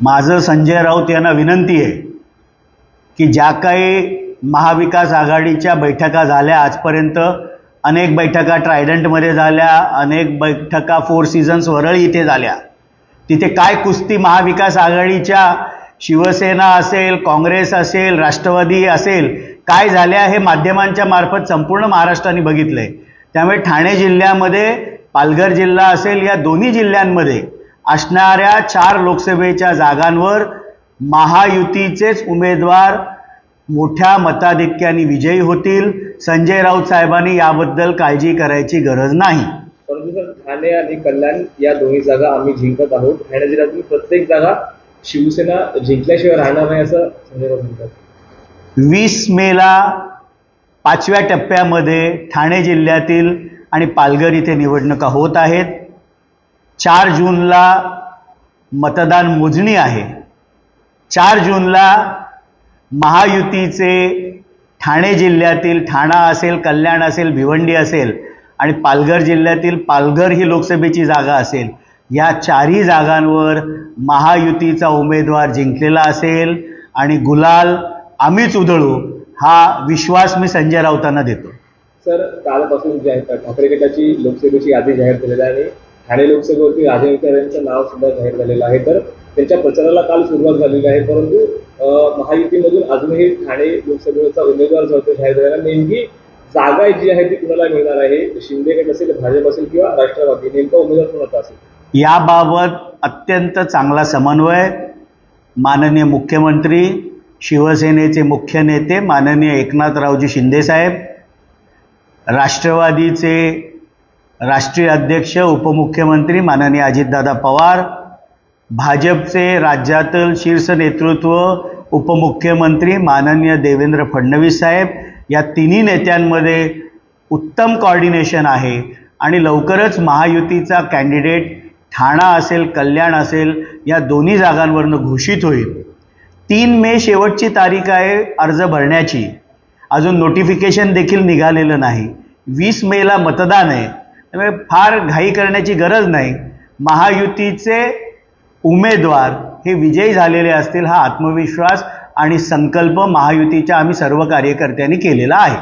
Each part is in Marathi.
माझं संजय राऊत यांना विनंती आहे की ज्या काही महाविकास आघाडीच्या बैठका झाल्या आजपर्यंत अनेक बैठका ट्रायडंटमध्ये झाल्या अनेक बैठका फोर सीझन्स वरळी इथे झाल्या. तिथे काय कुस्ती महाविकास आघाडीच्या शिवसेना असेल काँग्रेस असेल राष्ट्रवादी असेल काय झाल्या हे माध्यमांच्या मार्फत संपूर्ण महाराष्ट्राने बघितलं आहे त्यामुळे ठाणे जिल्ह्यामध्ये पालघर जिल्हा असेल या दोन्ही जिल्ह्यांमध्ये असणाऱ्या चार लोकसभेच्या जागांवर महायुतीचेच उमेदवार मोठ्या मताधिक्याने विजयी होतील. संजय राऊत साहेबांनी याबद्दल काळजी करायची गरज नाही. परंतु सर ठाणे आणि कल्याण या दोन्ही जागा आम्ही जिंकत आहोत. ठाणे जिल्ह्यातील प्रत्येक जागा शिवसेना जिंकल्याशिवाय राहणार नाही असं संजय राऊत म्हणतात. वीस मेला पाचव्या टप्प्यामध्ये ठाणे जिल्ह्यातील आणि पालघर इथे निवडणुका होत आहेत. चार जूनला मतदान मोजणी आहे. चार जूनला महायुतीचे ठाणे जिल्ह्यातील ठाणा असेल कल्याण असेल भिवंडी असेल आणि पालघर जिल्ह्यातील पालघर ही लोकसभेची जागा असेल. या चारही जागांवर महायुतीचा उमेदवार जिंकलेला असेल आणि गुलाल आम्हीच उधळू हा विश्वास मी संजय राऊतांना देतो. सर कालपासून जे आहे ठाकरे गटाची लोकसभेची यादी जाहीर झालेली आहे. ठाणे लोकसभेवरती राजेकर यांचं नाव सुद्धा जाहीर झालेलं आहे. तर त्यांच्या प्रचाराला काल सुरुवात झालेली आहे. परंतु महायुतीमधून अजूनही ठाणे लोकसभेचा उमेदवार जो आहे जाहीर झालेला नेमकी जागा जी आहे ती कुणाला मिळणार आहे? शिंदे गट असेल भाजप असेल किंवा राष्ट्रवादी नेमका उमेदवार कोणाचा असेल? याबाबत अत्यंत चांगला समन्वय माननीय मुख्यमंत्री शिवसेनेचे मुख्य नेते माननीय एकनाथरावजी शिंदेसाहेब राष्ट्रवादीचे राष्ट्रीय अध्यक्ष उपमुख्यमंत्री माननीय अजितदादा पवार भाजपचे राज्यातील शीर्ष नेतृत्व उपमुख्यमंत्री माननीय देवेंद्र फडणवीस साहेब या तिन्ही नेत्यांमध्ये उत्तम कॉर्डिनेशन आहे आणि लवकरच महायुतीचा कॅन्डिडेट ठाणा असेल कल्याण असेल या दोन्ही जागांवरनं घोषित होईल. तीन मे शेवटची तारीख आहे अर्ज भरण्याची. अजून नोटिफिकेशन देखील निघालेलं नाही. वीस मेला मतदान आहे. त्यामुळे फार घाई करण्याची गरज नाही. महायुतीचे उमेदवार हे विजयी झालेले असतील हा आत्मविश्वास आणि संकल्प महायुतीच्या आम्ही सर्व कार्यकर्त्यांनी केलेला आहे.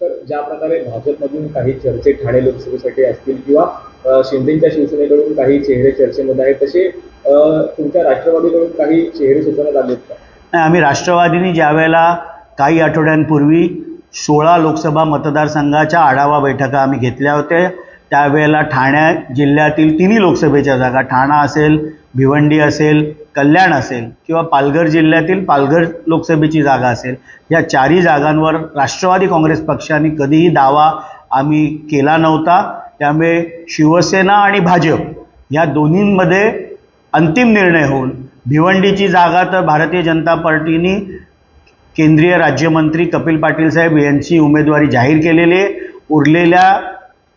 तर ज्या प्रकारे भाजपमधून काही चर्चे ठाणे लोकसभेसाठी असतील किंवा शिंदेच्या शिवसेनेकडून काही चेहरे चर्चेमध्ये आहेत तसे तुमच्या राष्ट्रवादीकडून काही चेहरे सुचवण्यात आलेत का? नाही, आम्ही राष्ट्रवादीने ज्यावेळेला काही आठवड्यांपूर्वी सोळा लोकसभा मतदारसंघाच्या आढावा बैठका आम्ही घेतल्या होत्या. त्यावेळेला ठाण्या जिल्ह्यातील तिन्ही लोकसभेच्या जागा ठाणा असेल भिवंडी असेल कल्याण असेल किंवा पालघर जिल्ह्यातील पालघर लोकसभेची जागा असेल या चारही जागांवर राष्ट्रवादी काँग्रेस पक्षाने कधीही दावा आम्ही केला नव्हता. त्यामुळे शिवसेना आणि भाजप या दोन्हींमध्ये अंतिम निर्णय होऊन भिवंडीची जागा तर भारतीय जनता पार्टीने केंद्रीय राज्यमंत्री कपिल पाटील साहेब यांची उमेदवारी जाहीर केलेली आहे. उरलेल्या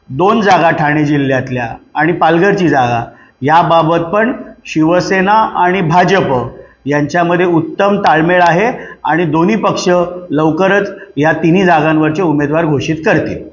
दोन जागा ठाणे जिल्ह्यातल्या आणि पालघरची जागा याबाबत पण शिवसेना आणि भाजप यांच्यामध्ये उत्तम ताळमेळ आहे आणि दोन्ही पक्ष लवकरच या तिन्ही जागांवरचे उमेदवार घोषित करतील.